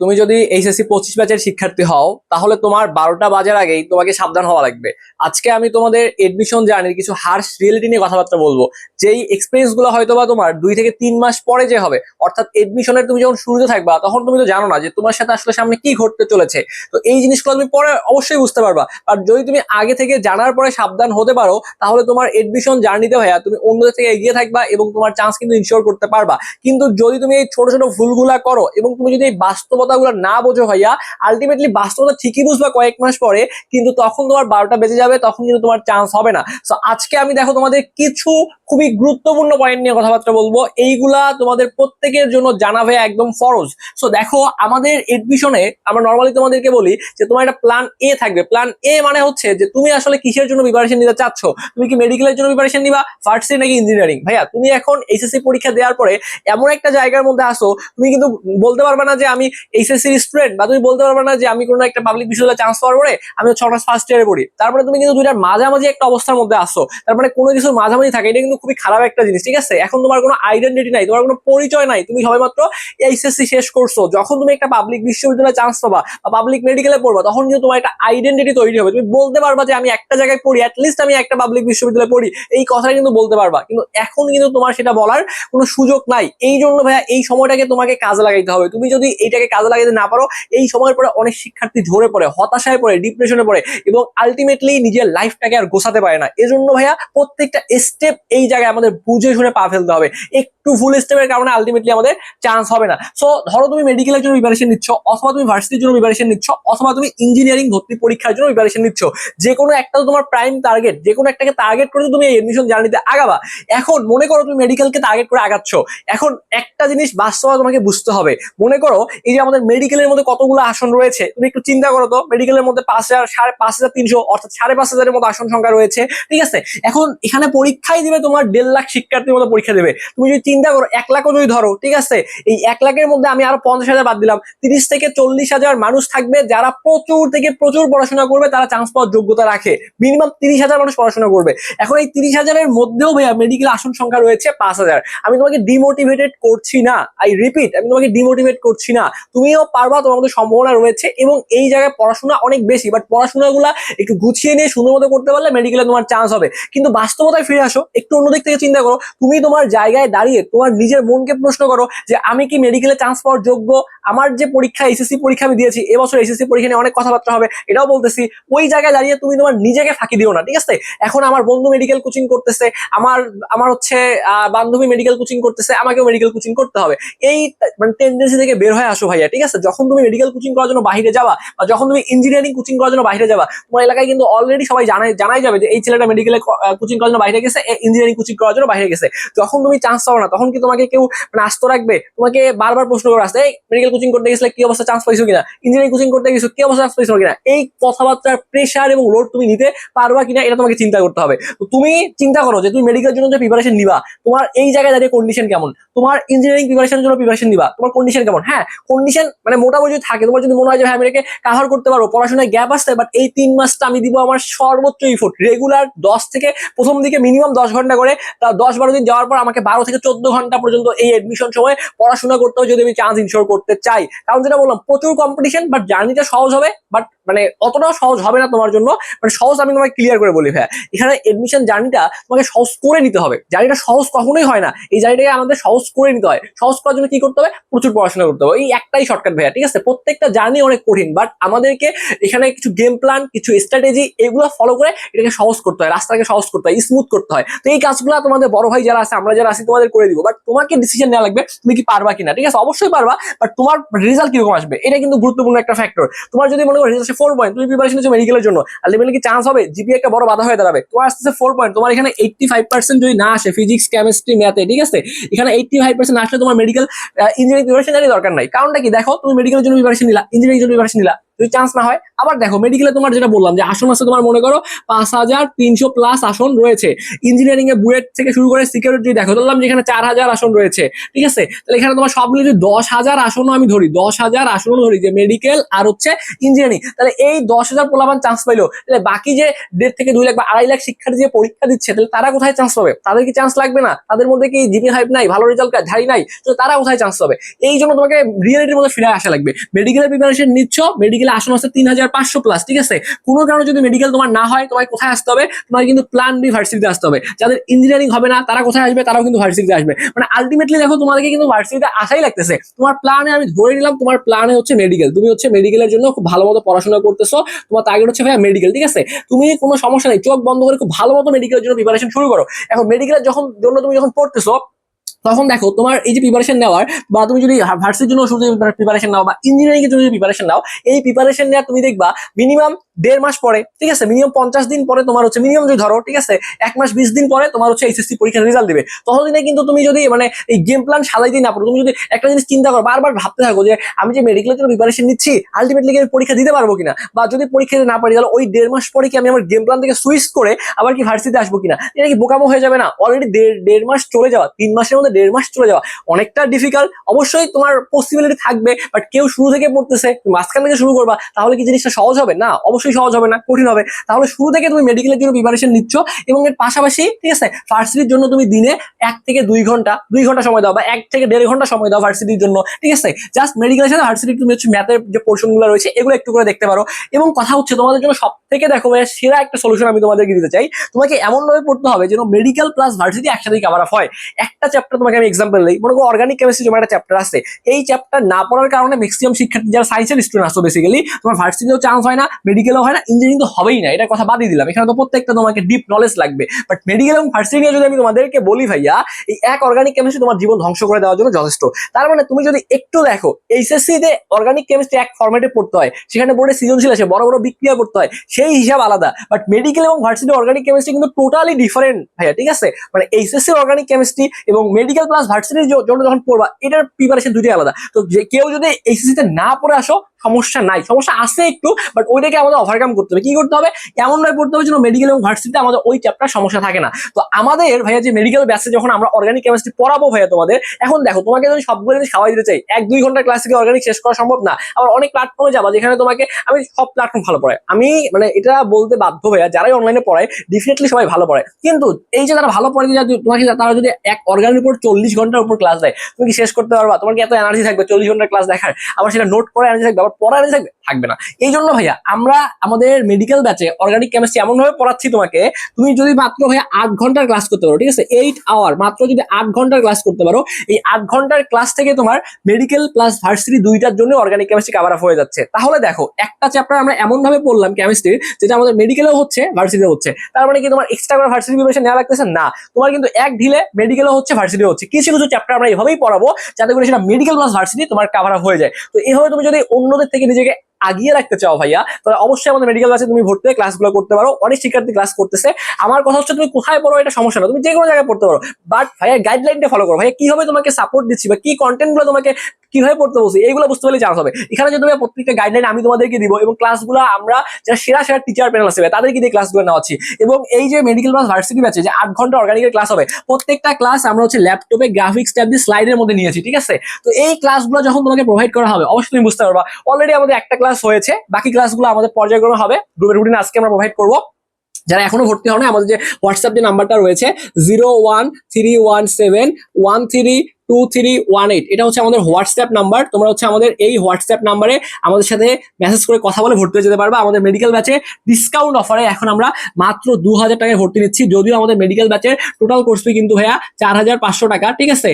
তুমি যদি এইচএসসি পঁচিশ ব্যাচের শিক্ষার্থী হও, তাহলে তোমার বারোটা বাজার আগেই তোমাকে সাবধান হওয়া লাগবে। আজকে আমি তোমাদের এডমিশন জার্নির কিছু হার্শ রিয়েলিটি নিয়ে কথাবার্তা বলব। যেই এক্সপিরিয়েন্সগুলো হয়তো বা তোমার দুই থেকে তিন মাস পরে যে হবে, অর্থাৎ এডমিশনের তুমি যখন শুরুতে থাকবা, তখন তুমি তো জানো না যে তোমার সাথে আসলে সামনে কি ঘটতে চলেছে। তো এই জিনিসগুলো তুমি পরে অবশ্যই বুঝতে পারবা। আর যদি তুমি আগে থেকে জানার পরে সাবধান হতে পারো, তাহলে তোমার এডমিশন জার্নিতে ভাইয়া তুমি অন্যদের থেকে এগিয়ে থাকবা এবং তোমার চান্স কিন্তু ইনশিওর করতে পারবা। কিন্তু যদি তুমি এই ছোট ছোট ভুলগুলা করো এবং তুমি যদি এই বাস্তবতাগুলো না বোঝো ভাইয়া আলটিমেটলি বাস্তবতা ঠিকই বুঝবা কয়েক মাস পরে, কিন্তু তখন তোমার বারোটা বেজে যাবে, তখন কিন্তু তোমার চান্স হবে না। সো আজকে আমি দেখো তোমাদের কিছু খুবই গুরুত্বপূর্ণ পয়েন্ট নিয়ে কথাবার্তা বলব। এইগুলা তোমাদের প্রত্যেকের জন্য জানা ভাইয়া একদম ফরজ। সো দেখো, আমাদের এডমিশনে আমরা নর্মালি তোমাদেরকে বলি যে, তোমার একটা প্ল্যান এ থাকবে। প্ল্যান এ মানে হচ্ছে যে, তুমি আসলে কিসের জন্য প্রিপারেশন নিতে চাচ্ছ? তুমি কি মেডিকেলের জন্য প্রিপারেশন নিবা? ফার্স্ট নাকি ইঞ্জিনিয়ারিং ভাইয়া, তুমি এখন এইচএসসি পরীক্ষা দেওয়ার পরে এমন একটা জায়গার মধ্যে আসো, তুমি কিন্তু বলতে পারবে না যে, আমি এইচএসসি স্টুডেন্ট বা তুমি বলতে পারবে না যে, আমি কোনো একটা পাবলিক বিশ্ববিদ্যালয়ে চান্স পাওয়ার পরে আমি ছটা ফার্স্ট ইয়ারে পড়ি। তারপরে তুমি কিন্তু দুইটার মাঝামাঝি একটা অবস্থার মধ্যে আসো। তার মানে কোনো কিছুর মাঝামাঝি থাকে এটা কিন্তু খুবই খারাপ একটা জিনিস, ঠিক আছে? এখন তোমার কোনো আইডেন্টিটি নাই, তোমার কোনো পরিচয় নাই, তুমি সবেমাত্র এইচএসসি শেষ করছ। যখন তুমি একটা পাবলিক বিশ্ববিদ্যালয়ে চান্স পাবা বা পাবলিক মেডিকেলে পড়বা, তখন কিন্তু তোমার একটা আইডেন্টিটি তৈরি হবে। তুমি বলতে পারবা যে আমি একটা জায়গায় পড়ি অ্যাটলিস্ট আমি একটা পাবলিক বিশ্ববিদ্যালয়ে পড়ি, এই কথাটা কিন্তু বলতে পারবা। কিন্তু এখন কিন্তু তোমার সেটা বলার কোনো সুযোগ নাই। এই জন্য ভাইয়া এই সময়টাকে তোমাকে কাজে লাগাইতে হবে। তুমি যদি এইটাকে কাজে লাগাইতে না পারো, এই সময়ের পরে অনেক শিক্ষার্থী ঝরে পড়ে, হতাশায় পড়ে ডিপ্রেশনে পড়ে এবং আলটিমেটলি নিজের লাইফটাকে আর গোছাতে পারে না। এজন্য ভাইয়া প্রত্যেকটা স্টেপ এই জায়গায় আমাদের বুঝে শুনে পা ফেলতে হবে। একটু ভুল স্টেপের কারণে আলটিমেটলি আমাদের চান্স হবে না। সো ধরো তুমি মেডিকেলের জন্য প্রিপারেশন নিচ্ছ, অথবা তুমি ভার্সিটির জন্য প্রিপারেশন নিচ্ছ, অথবা তুমি ইঞ্জিনিয়ারিং ভর্তি পরীক্ষার জন্য প্রিপারেশন নিচ্ছ। যে কোনো একটা তোমার প্রাইম টার্গেট যে কোনো একটাকে টার্গেট করে তুমি এডমিশন জার্নিতে আগাবা। এখন মনে করো তুমি মেডিকেলকে টার্গেট করে আগাচ্ছ। এখন একটা জিনিস বাস্তবে তোমাকে বুঝতে হবে। মনে করো এই যে আমাদের মেডিকেলের মধ্যে কতগুলো আসন রয়েছে, তুমি একটু চিন্তা করো তো মেডিকেলের মধ্যে পাঁচ হাজার, সাড়ে পাঁচ হাজার তিনশো, অর্থাৎ সাড়ে পাঁচ হাজারের মতো আসন সংখ্যা রয়েছে। ঠিক আছে? এখন এখানে পরীক্ষাই দিবে তোমার দেড় লাখ শিক্ষার্থীর মতো পরীক্ষা দেবে। তুমি যদি চিন্তা করো, এক লাখও যদি ধরো, ঠিক আছে? এই এক লাখের মধ্যে আমি আরও পঞ্চাশ হাজার বাদ দিলাম। তিরিশ থেকে চল্লিশ হাজার মানুষ থাকবে যারা প্রচুর থেকে প্রচুর পড়াশোনা করবে, তারা চান্স পাওয়ার যোগ্যতা রাখে। মিনিমাম তিরিশ হাজার মানুষ পড়াশোনা করবে। এখন এই তিরিশ হাজারের মধ্যেও ভাইয়া মেডিকেল আসন সংখ্যা রয়েছে পাঁচ হাজার। আমি তোমাকে ডিমোটিভেটেড করছি না। আই রিপিট আমি তোমাকে ডিমোটিভেট করছি না। তুমিও পারবা, তোমার মধ্যে সম্ভাবনা রয়েছে এবং এই জায়গায় পড়াশোনা অনেক বেশি। বাট পড়াশোনাগুলা একটু গুছিয়ে নিয়ে সুন্দর মতো করতে পারলে মেডিকেলে তোমার চান্স হবে। কিন্তু বাস্তবতায় ফিরে আসো, একটু অন্যদিক থেকে চিন্তা করো। তুমি তোমার জায়গায় দাঁড়িয়ে তোমার নিজের মনকে প্রশ্ন করো যে আমি কি মেডিকেলে চান্স পাওয়ার যোগ্য? আমার যে পরীক্ষা এসএসসি পরীক্ষা আমি দিয়েছি, এবছর এসএসসি পরীক্ষা নিয়ে অনেক কথাবার্তা হবে, এটাও বলতেছি। ওই জায়গায় দাঁড়িয়ে তুমি তোমার নিজেকে ফাঁকি দিও না, ঠিক আছে? এখন আমার বন্ধু মেডিকেল কোচিং করতেছে, আমার আমার হচ্ছে বান্ধবী মেডিকেল কোচিং করতেছে, আমাকেও মেডিকেল কোচিং করতে হবে। এই মানে টেন্ডেন্সি থেকে বের হয়ে আসো ভাইয়া, ঠিক আছে? যখন তুমি মেডিকেল কোচিং করার জন্য বাইরে যাবা বা যখন তুমি ইঞ্জিনিয়ারিং কোচিং করার জন্য বাইরে যাবা, তোমার এলাকায় কিন্তু অলরেডি সবাই জানাই জানাই যাবে যে এই ছেলেটা মেডিকেলে কোচিং করার জন্য বাইরে গেছে ইঞ্জিনিয়ারিং কোচিং করার জন্য বাইরে গেছে। যখন তুমি চান্স পাও না তখন কি তোমাকে কেউ মানে আস্ত রাখবে? তোমাকে বারবার প্রশ্ন করে আসতে এই মেডিকেল কোচিং করতে গেছিলে কি অবস্থা? চান্স পাইছো কিনা? ইঞ্জিনিয়ারিং কোচিং করতে গেছো, কি অবস্থা? চান্স পাইছো কিনা? এই কথাবার্তার প্রেশার এবং লোড তুমি নিতে পারবা কিনা, এটা তোমাকে চিন্তা করতে হবে। তো তুমি চিন্তা করো যে তুমি মেডিকেল জন্য যে প্রিপারেশন নিবা, তোমার এই জায়গায় দাঁড়িয়ে কন্ডিশন কেমন? তোমার ইঞ্জিনিয়ারিং প্রিপারেশনের জন্য প্রিপারেশন নিবা, তোমার কন্ডিশন কেমন? হ্যাঁ কন্ডিশন মানে মোটামুটি থাকে, তোমার যদি মনে হয় যে হ্যাঁ আমি কাভার করতে পারব, পড়াশোনায় গ্যাপ আসতে বাট এই তিন মাসটা আমি দিব আমার সর্বোচ্চ ইফোর্ট রেগুলার দশ থেকে প্রথম দিকে মিনিমাম দশ ঘণ্টা করে, তা দশ বারো দিন যাওয়ার পর আমাকে বারো থেকে চোদ্দ ঘণ্টা পর্যন্ত এই এডমিশন সময় পড়াশোনা করতে হবে যদি আমি চান্স ইনশোর করতে চাই। কারণ যেটা বললাম, প্রচুর কম্পিটিশন বাট জার্নিটা সহজ হবে বাট মানে অতটাও সহজ হবে না তোমার জন্য মানে সহজ আমি তোমাকে ক্লিয়ার করে বলি ভাইয়া। এখানে এডমিশন জার্নিটা তোমাকে সহজ করে নিতে হবে। জার্নিটা সহজ কখনোই হয় না। এই জার্নিটাকে আমাদের সহজ করে নিতে হয়। সহজ করার জন্য কি করতে হবে? প্রচুর পড়াশোনা করতে হবে। এই একটাই শর্টকাট ভাইয়া, ঠিক আছে? প্রত্যেকটা জার্নি অনেক কঠিন বাট আমাদেরকে এখানে কিছু গেম প্ল্যান কিছু স্ট্র্যাটেজি এগুলো ফলো করে এটাকে সহজ করতে হয়। রাস্তাকে সহজ করতে হয় স্মুথ করতে হয়। তো এই কাজগুলো তোমাদের বড় ভাই যারা আছে, আমরা যারা আছি, তোমাদের করে দিব। বাট তোমাকে ডিসিশন নেওয়া লাগবে, তুমি কি পারবা কিনা, ঠিক আছে? অবশ্যই পারবা বাট তোমার রেজাল্ট কীরকম আসবে? এটা কিন্তু গুরুত্বপূর্ণ একটা ফ্যাক্টর তোমার যদি মনে করো রেজাল্ট ফোর পয়েন্ট তুমি প্রিপারেশন নিচ্ছ মেডিকেলের জন্য। আলটিমেটলি চান্স হবে? জিপি একটা বড় বাধা হয়ে দাঁড়াবে। তোমার আসতেছে ফোর পয়েন্ট তোমার এখানে এইটটি ফাইভ পার্সেন্ট যদি না আসে ফিজিক্স কেমিস্ট্রি ম্যাথে ঠিক আছে? এখানে এইটটি ফাইভ পার্সেন্ট আসলে তোমার মেডিকেল ইঞ্জিনিয়ারিং প্রিপারেশন দরকার নাই। কারণটা কি? দেখো, তুমি মেডিকেলের জন্য প্রিপারেশন নিলা ইঞ্জিনিয়ারিং জন্য প্রিপারেশন নিলা। যদি চান্স না হয়, আবার দেখো মেডিকেলে তোমার যেটা বললাম যে আসন আছে তোমার মনে করো পাঁচ হাজার তিনশো প্লাস আসন রয়েছে। ইঞ্জিনিয়ারিং এ বুয়েট থেকে শুরু করে সিকিউরিটি দেখো, ধরলাম যেখানে চার হাজার আসন রয়েছে, ঠিক আছে? তাহলে এখানে তোমার সব মিলে যদি দশ হাজার আসনও আমি ধরি, দশ হাজার আসনও ধরি যে মেডিকেল আর হচ্ছে ইঞ্জিনিয়ারিং তাহলে এই দশ হাজার পোলাবান চান্স পাইলো। তাহলে বাকি যে দেড় থেকে দুই লাখ বা আড়াই লাখ শিক্ষার্থী যে পরীক্ষা দিচ্ছে, তাহলে তারা কোথায় চান্স পাবে? তাদের কি চান্স লাগবে না? তাদের মধ্যে কি জিপি হাইপ নাই, ভালো রেজাল্ট ধারি নাই? তো তারা কোথায় চান্স পাবে? এই জন্য তোমাকে রিয়েলিটির মধ্যে ফিরে আসা লাগবে। মেডিকেলের প্রিপারেশন নিচ্ছ মেডিকেলে আসন আছে তিন হাজার পাঁচশো প্লাস ঠিক আছে? কোনো কারণে যদি মেডিকেল তোমার না হয়, তোমায় কোথায় আসতে হবে? তোমার কিন্তু প্ল্যান বি ভার্সিটিতে আসতে হবে। যাদের ইঞ্জিনিয়ারিং হবে না, তারা কোথায় আসবে? তারাও কিন্তু ভার্সিটিতে আসবে। মানে আলটিমেটলি দেখো, তোমাদেরকে কিন্তু ভার্সিটিতে আসাই লাগতেছে। তোমার প্ল্যানে আমি ধরে নিলাম, তোমার প্ল্যানে হচ্ছে মেডিকেল তুমি হচ্ছে মেডিকেলের জন্য খুব ভালো মতো পড়াশোনা করতেছো। তোমার টার্গেট হচ্ছে ভাইয়া মেডিকেল ঠিক আছে? তুমি কোনো সমস্যা নেই, চোখ বন্ধ করে খুব ভালো মতো মেডিকেলের জন্য প্রিপারেশন শুরু করো। এখন মেডিকেলের যখন জন্য তুমি যখন পড়তেছো তখন দেখো তোমার এই যে প্রিপারেশন নেওয়ার বা তুমি যদি ভার্সির জন্য শুধু প্রিপারেশন নাও বা ইঞ্জিনিয়ারিং এর জন্য যদি প্রিপারেশন নাও, এই প্রিপারেশন নেওয়া তুমি দেখবা মিনিমাম দেড় মাস পরে, ঠিক আছে? মিনিমাম পঞ্চাশ দিন পরে তোমার হচ্ছে মিনিমাম যদি ধরো, ঠিক আছে? এক মাস বিশ দিন পরে তোমার হচ্ছে এইচএসসি পরীক্ষার রেজাল্ট দিবে। ততদিনে কিন্তু তুমি যদি মানে এই গেম প্ল্যান সাজাইতে না পারো, তুমি যদি একটা জিনিস চিন্তা করো, বারবার ভাবতে থাকো যে আমি যে মেডিকেলের জন্য প্রিপারেশন নিচ্ছি আলটিমেটলি আমি পরীক্ষা দিতে পারব কিনা? বা যদি পরীক্ষা না পারি, তাহলে ওই দেড় মাস পরে কি আমি আমার গেম প্ল্যান থেকে সুইচ করে আবার কি ভার্সিতে আসব কিনা? এটা কি বোকামো হয়ে যাবে না? অলরেডি দেড় দেড় মাস চলে যাওয়া, তিন মাসের মধ্যে দেড় মাস চলে যাওয়া, অনেকটা ডিফিকাল্ট অবশ্যই তোমার পসিবিলিটি থাকবে বাট কেউ শুরু থেকে পড়তেছে মাঝখান থেকে শুরু করবা, তাহলে কি জিনিসটা সহজ হবে? না, অবশ্যই সহজ হবে না কঠিন হবে। তাহলে শুরু থেকে তুমি মেডিকেলের জন্য প্রিপারেশন নিচ্ছ এবং এর পাশাপাশি ঠিক আছে ভার্সিটির জন্য তুমি দিনে এক থেকে দুই ঘণ্টা দুই ঘণ্টা সময় দাও বা এক থেকে দেড় ঘণ্টা সময় দাও ভার্সিটির জন্য ঠিক আছে? জাস্ট মেডিকেলের সাথে ভার্সিটি তুমি হচ্ছে ম্যাথের যে পোর্শনগুলো রয়েছে এগুলো একটু করে দেখতে পারো। এবং কথা হচ্ছে তোমাদের জন্য সব থেকে দেখো ভাইয়া, সেরা একটা সলিউশন আমি তোমাদেরকে দিতে চাই। তোমাকে এমন ভাবে পড়তে হবে যেন মেডিকেল প্লাস ভার্সিটি একসাথে কাভার আপ হয়। একটা চ্যাপ্টার তোমাকে আমি এক্সাম্পল দিই। মনে করো অর্গানিক কেমিস্ট্রি যেমন একটা চ্যাপ্টার আছে। এই চ্যাপ্টার না পড়ার কারণে ম্যাক্সিমাম শিক্ষার্থী যারা সায়েন্সের স্টুডেন্ট আসো বেসিক্যালি তোমার ভার্সিটিতেও চান্স হয় না মেডিকেলও হয় না ইঞ্জিনিয়ারিং তো হবেই না এটা কথা বাদই দিলাম। এখানে তো প্রত্যেকটা তোমাকে ডিপ নলেজ লাগবে। বাট মেডিকেল এবং ভার্সিটি নিয়ে যদি আমি তোমাদেরকে বলি ভাইয়া, এই এক অর্গানিক কেমিস্ট্রি তোমার জীবন ধ্বংস করে দেওয়ার জন্য যথেষ্ট। তার মানে তুমি যদি একটু দেখো এইচএসসি তে অর্গানিক কেমিস্ট্রি এক ফর্মেটে পড়তে হয়, সেখানে বোর্ডে সৃজনশীল আছে, বড় বড় বিক্রিয়া করতে হয়, সেই হিসাব আলাদা। বাট মেডিকেল এবং ভার্সিটি অর্গানিক কেমিস্ট্রি কিন্তু টোটালি ডিফারেন্ট ভাইয়া, ঠিক আছে? মানে এইচএসসি অর্গানিক কেমিস্ট্রি এবং মেডিকেল প্লাস ভার্সিটির জন্য যখন পড়বা, এটার প্রিপারেশন দুটোই আলাদা। তো কেউ যদি এইচএসসি তে না পড়ে আসো সমস্যা নাই। সমস্যা আছে একটু বাট ওইটাকে আমাদের ওভারকাম করতে হবে। কি করতে হবে? এমন ভাবে পড়তে হবে যেন মেডিকেল এবং ভার্সিটিতে আমাদের ওই চ্যাপ্টার সমস্যা থাকে না। তো আমাদের ভাইয়া যে মেডিকেল ব্যাচে যখন আমরা অর্গানিক কেমিস্ট্রি পড়াবো ভাইয়া তোমাদের, এখন দেখো, তোমাকে যদি সবগুলো যদি খাওয়াই দিতে চাই, এক দুই ঘণ্টা ক্লাস থেকে অর্গানিক শেষ করা সম্ভব না। আবার অনেক প্ল্যাটফর্মে যাবা যেখানে তোমাকে, আমি সব প্ল্যাটফর্ম ভালো পড়াই। আমি মানে এটা বলতে বাধ্য ভাইয়া, যারাই অনলাইনে পড়ায় ডেফিনেটলি সবাই ভালো পড়ে কিন্তু এই যে তারা ভালো পড়ে তোমাকে তারা যদি এক অর্গানের উপর চল্লিশ ঘণ্টার উপর ক্লাস দেয়, তুমি কি শেষ করতে পারবা? তোমার কি এত এনার্জি থাকবে চল্লিশ ঘণ্টার ক্লাস দেখার? আবার সেটা নোট করে এনার্জি থাকবে, আবার পড়ার থাকবে থাকবে না। এই জন্য ভাইয়া, আমরা আমাদের মেডিকেল ব্যাচে অর্গানিক কেমিস্ট্রি এমন ভাবে পড়াচ্ছি তোমাকে, তুমি যদি মাত্র ভাইয়া আট ঘণ্টার ক্লাস করতে পারো, ঠিক আছে? এইট আওয়ার মাত্র যদি আট ঘণ্টার ক্লাস করতে পারো, এই আট ঘণ্টার ক্লাস থেকে তোমার মেডিকেল প্লাস ভার্সিটি দুইটার জন্য অর্গানিক কেমিস্ট্রি কাভার আপ হয়ে যাচ্ছে। তাহলে দেখো, একটা চ্যাপ্টার আমরা এমন ভাবে পড়লাম কেমিস্ট্রি যেটা আমাদের মেডিকেলেও হচ্ছে ভার্সিটিও হচ্ছে। তার মানে কি তোমার এক্সট্রা করে ভার্সিটি প্রিপারেশন নেওয়া লাগতেছে? না। তোমার কিন্তু এক ঢিলে মেডিকেলও হচ্ছে ভার্সিটিও হচ্ছে। কিছু কিছু চ্যাপ্টার আমরা এভাবেই পড়াবো, যাতে করে সেটা মেডিকেল প্লাস ভার্সিটি তোমার কাভার আপ হয়ে যায়। তো এইভাবে তুমি যদি অন্যদের থেকে নিজেকে আগিয়ে রাখতে চাও ভাইয়া, তাহলে অবশ্যই আমাদের মেডিকেল ক্লাসে তুমি ভর্তি হয়ে ক্লাসগুলো করতে পারো। অনেক শিক্ষার্থী ক্লাস করতেছে। আমার কথা হচ্ছে তুমি কোথায় পড়ো এটা সমস্যা না তুমি যে কোনো জায়গায় পড়তে পারো। বাট ভাইয়া গাইডলাইনটা ফলো করো। ভাইয়া কীভাবে তোমাকে সাপোর্ট দিচ্ছি বা কি কন্টেন্টগুলো তোমাকে কীভাবে পড়তে বলছি? এইগুলো বুঝতে পারলে চান্স হবে। এখানে যদি ভাইয়া প্রত্যেকটা গাইডলাইন আমি তোমাদেরকে দিব এবং ক্লাসগুলো আমরা যারা সেরা সেরা টিচার প্যানেল আসবে তাদেরকে দিয়ে ক্লাসগুলো নেওয়াচ্ছি। এবং এই যে মেডিকেল ক্লাস ভার্সিটি ব্যাচে যে আট ঘণ্টা অর্গানিকের ক্লাস হবে, প্রত্যেকটা ক্লাস আমরা হচ্ছে ল্যাপটপে গ্রাফিক্স ট্যাব দিয়ে স্লাইডের মধ্যে নিয়েছি, ঠিক আছে? তো এই ক্লাসগুলো যখন তোমাকে প্রোভাইড করা হবে, অবশ্যই তুমি বুঝতে পারবা। অলরেডি আমাদের একটা ক্লাস হয়েছে, বাকি ক্লাসগুলো আমাদের পর্যায়ক্রমে হবে। গ্রুপের রুটিন আজকে আমরা প্রোভাইড করব। যারা এখনও ভর্তি হন আমাদের যে হোয়াটসঅ্যাপ যে নাম্বারটা রয়েছে zero one three one seven one three two three one eight এটা হচ্ছে আমাদের হোয়াটসঅ্যাপ নাম্বার তোমরা হচ্ছে আমাদের এই হোয়াটসঅ্যাপ নাম্বারে আমাদের সাথে মেসেজ করে কথা বলে ভর্তি হয়ে যেতে পারবে। আমাদের মেডিকেল ব্যাচে ডিসকাউন্ট অফারে এখন আমরা মাত্র দু হাজার টাকায় ভর্তি নিচ্ছি। যদিও আমাদের মেডিকেল ব্যাচের টোটাল কোর্স ফি কিন্তু ভাইয়া চার হাজার পাঁচশো টাকা, ঠিক আছে?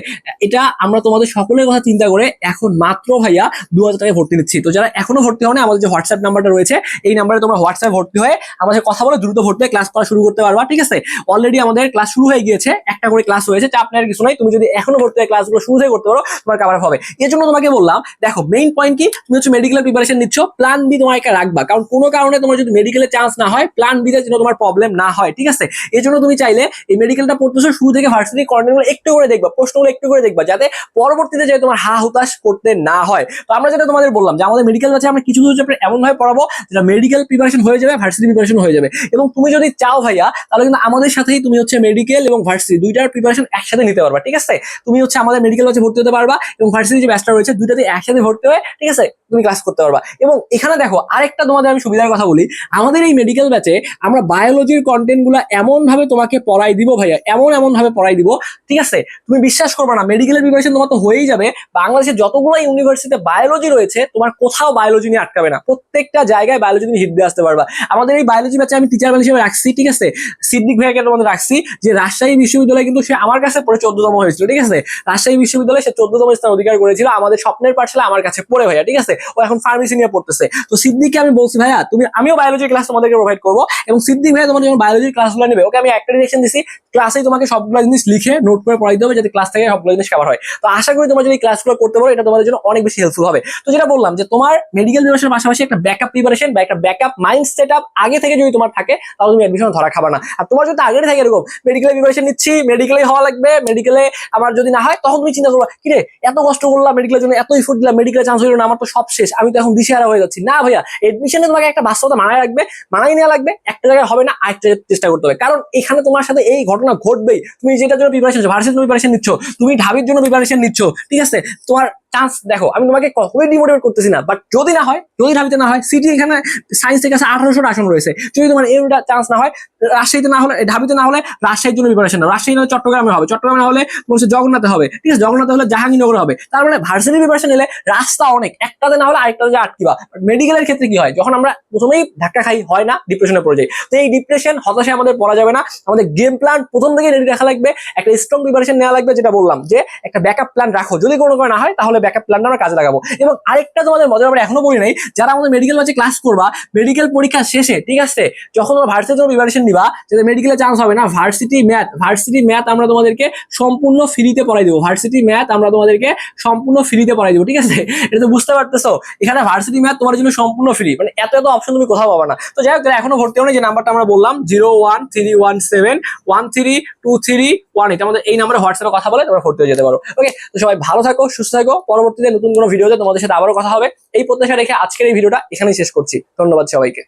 এটা আমরা তোমাদের সকলের কথা চিন্তা করে এখন মাত্র ভাইয়া দু হাজার টাকায় ভর্তি নিচ্ছি। তো যারা এখনও ভর্তি হন আমাদের যে হোয়াটসঅ্যাপ নাম্বারটা রয়েছে, এই নাম্বারে তোমরা হোয়াটসঅ্যাপ ভর্তি হয়ে আমাদের কথা বলে দ্রুত ভর্তি ক্লাস করা শুরু করতে পারবা, ঠিক আছে? অলরেডি আমাদের ক্লাস শুরু হয়ে গিয়েছে, একটা করে ক্লাস হয়েছে, চাপ নেওয়ার কিছু নাই। তুমি যদি এখনও ভর্তি হয়ে ক্লাস ক্লাসগুলো শুরু থেকে করতে পারো, তোমার কাভার হবে। এর জন্য তোমাকে বললাম, দেখো মেইন পয়েন্ট কি? তুমি হচ্ছে মেডিকেলের প্রিপারেশন নিচ্ছ প্ল্যান বি তোমার একটা রাখবা। কারণ কোনো কারণে তোমার যদি মেডিকেলে চান্স না হয় প্ল্যান বিতে যেন তোমার প্রবলেম না হয়, ঠিক আছে? এর জন্য তুমি চাইলে এই মেডিকেলটা পড়তেছো, শুরু থেকে ভার্সিটি কন্টেন্টগুলো একটু করে দেখবা, প্রশ্নগুলো একটু করে দেখবা, যাতে পরবর্তীতে যে তোমার হা হুতাশ করতে না হয়। তো আমরা যেটা তোমাদের বললাম যে, আমাদের মেডিকেল আছে আমরা কিছু কিছু চ্যাপ্টার এমন ভাবে পড়াবো, যেটা মেডিকেল প্রিপারেশন হয়ে যাবে ভার্সিটি প্রিপারেশন হয়ে যাবে। এবং তুমি যদি চাও ভাইয়া, তাহলে কিন্তু আমাদের সাথেই তুমি হচ্ছে মেডিকেল এবং ভার্সিটি দুইটার প্রিপারেশন একসাথে নিতে পারবা, ঠিক আছে? তুমি হচ্ছে আমাদের মেডিকেল হচ্ছে ভর্তি হতে পারবা এবং ভার্সিটি যে ব্যাচটা রয়েছে দুইটাতে একসাথে ভর্তি হয়ে, ঠিক আছে, তুমি ক্লাস করতে পারবা। এবং এখানে দেখো, আরেকটা তোমাদের আমি সুবিধার কথা বলি, আমাদের এই মেডিকেল ব্যাচে আমরা বায়োলজির কন্টেন্টগুলো এমন ভাবে তোমাকে পড়াই দিব ভাইয়া, এমন এমন ভাবে পড়াই দিব, ঠিক আছে? তুমি বিশ্বাস করবে না মেডিকেলের প্রিপারেশন তোমার তো হয়েই যাবে। বাংলাদেশের যতগুলো ইউনিভার্সিটিতে বায়োলজি রয়েছে, তোমার কোথাও বায়োলজি নিয়ে আটকাবে না। প্রত্যেকটা জায়গায় বায়োলজি তুমি হিট দিয়ে আসতে পারবা। আমাদের এই বায়োলজি ব্যাচে আমি টিচার হিসেবে রাখছি, ঠিক আছে? সিদ্দিক ভাইয়াকে তোমাদের রাখছি, যে রাজশাহী বিশ্ববিদ্যালয় কিন্তু সে আমার কাছে পড়ে চোদ্দতম হয়েছিল, ঠিক আছে? রাজশাহী বিশ্ববিদ্যালয়ে সে চোদ্দতম স্থান অধিকার করেছিল। আমাদের স্বপ্নের পাঠশালা আমার কাছে পড়ে ভাইয়া, ঠিক আছে? ও এখন ফার্মেসি নিয়ে পড়তেছে। তো সিদ্দিককে আমি বলছি, ভাইয়া, তুমি, আমিও বায়োলজি ক্লাস তোমাদেরকে প্রোভাইড করব। এবং সিদ্দিক ভাইয়া তোমার যখন বায়োলজির ক্লাসগুলো নেবে, ওকে আমি একটা ডিরেকশন দিছি ক্লাসেই তোমাকে সবগুলো জিনিস লিখে নোট করে পড়াইতে হবে, যাতে ক্লাস থেকে সবগুলো জিনিস কভার হয়। তো আশা করি তোমরা যদি ক্লাসগুলো করতে পারো, এটা তোমাদের জন্য অনেক বেশি হেল্পফুল হবে। তো যেটা বললাম যে তোমার মেডিকেল প্রিপারেশনের পাশাপাশি একটা ব্যাকআপ প্রিপারেশন বা একটা ব্যাকআপ মাইন্ড সেট আপ আগে থেকে যদি তোমার থাকে, তাহলে তুমি অ্যাডমিশন ধরা খাবা না। আর তোমার যদি আগে থাকে এরকম মেডিকেলে প্রিপারেশন নিচ্ছি মেডিকেলে হওয়া লাগবে মেডিকেলে আমার যদি না হয়, তখন তুমি চিন্তা করবা, কিরে, এত কষ্ট করলাম মেডিকেলের জন্য, এত ইফোর্ট দিলাম মেডিকেলের চান্স হইল না, আমার তো সব শেষ, আমি তো এখন দিশেহারা হয়ে যাচ্ছি। না ভাইয়া এডমিশনে তোমাকে একটা বাস্তবতা মানায় রাখবে, মানায় নেওয়া লাগবে, একটা জায়গায় হবে না, আরেকটা চেষ্টা করতে হবে। কারণ এখানে তোমার সাথে এই ঘটনা ঘটবেই। তুমি যেটার জন্য প্রিপারেশন ভার্সিটি প্রিপারেশন নিচ্ছ, তুমি ঢাবির জন্য প্রিপারেশন নিচ্ছ, ঠিক আছে? তোমার চান্স দেখো, আমি তোমাকে কখনোই ডিমোটিভেট করতেছি না বাট যদি না হয়, যদি ঢাবিতে না হয় সিটি এখানে সায়েন্স থেকে আছে আঠারোশোটা আসন রয়েছে। যদি তোমার এরটা চান্স না হয়, রাজশাহীতে না হলে ঢাবিতে না হলে রাজশাহীর জন্য প্রিপারেশন নাও। রাজশাহী না হলে চট্টগ্রামে হবে, চট্টগ্রামে না হলে তোমার জগন্নাথে হবে। ঠিক আছে, জগন্নাথে হলে জাহাঙ্গীরনগরে হবে। তার মানে ভার্সিটি প্রিপারেশন নিলে রাস্তা অনেক, একটাতে না হলে আরেকটাতে আটকিবা। মেডিকেলের ক্ষেত্রে কি হয়, যখন আমরা প্রথমেই ধাক্কা খাই, হয় না ডিপ্রেশনে পড়ে যাই। তো এই ডিপ্রেশন হতাশায় আমাদের পড়া যাবে না। আমাদের গেম প্ল্যান প্রথম থেকে রেডি রাখা লাগবে, একটা স্ট্রং প্রিপারেশন নেওয়া লাগবে, যেটা বললাম, যে একটা ব্যাকআপ প্ল্যান রাখো। যদি কোনো না হয়, তাহলে ব্যাকআপ প্ল্যানটা আমরা কাজে লাগাবো। এবং আরেকটা তোমাদের মজার ব্যাপার এখনও বলি নাই, যারা আমাদের মেডিকেল মাঝে ক্লাস করবা মেডিকেল পরীক্ষা শেষে, ঠিক আছে? যখন তোমরা ভার্সিটি প্রিপারেশন নিবা, যাতে মেডিকেলে চান্স হবে না ভার্সিটি ম্যাথ ভার্সিটি ম্যাথ আমরা তোমাদেরকে সম্পূর্ণ ফ্রিতে পড়াই দেবো। ভার্সিটি ম্যাথ আমরা তোমাদেরকে সম্পূর্ণ ফ্রিতে পড়াই দেবো, ঠিক আছে? এটা তো বুঝতে পারতেছো? এখানে ভার্সিটি ম্যাথ তোমার জন্য সম্পূর্ণ ফ্রি মানে এত এত অপশন তুমি কোথাও পাবা না। তো যাই হোক এখনও ভর্তি হয়নি, যে নাম্বারটা আমরা বললাম zero one three one seven one three two three one eight আমাদের এই নাম্বারে হোয়াটসঅ্যাপে কথা বলে তোমরা ভর্তি হয়ে যেতে পারো। ওকে তো সবাই ভালো থাকো, সুস্থ থাকো পরবর্তীতে নতুন কোনো ভিডিওতে তোমাদের সাথে আবারও কথা হবে। এই প্রত্যাশা রেখে আজকের এই ভিডিওটা এখানেই শেষ করছি। ধন্যবাদ সবাইকে।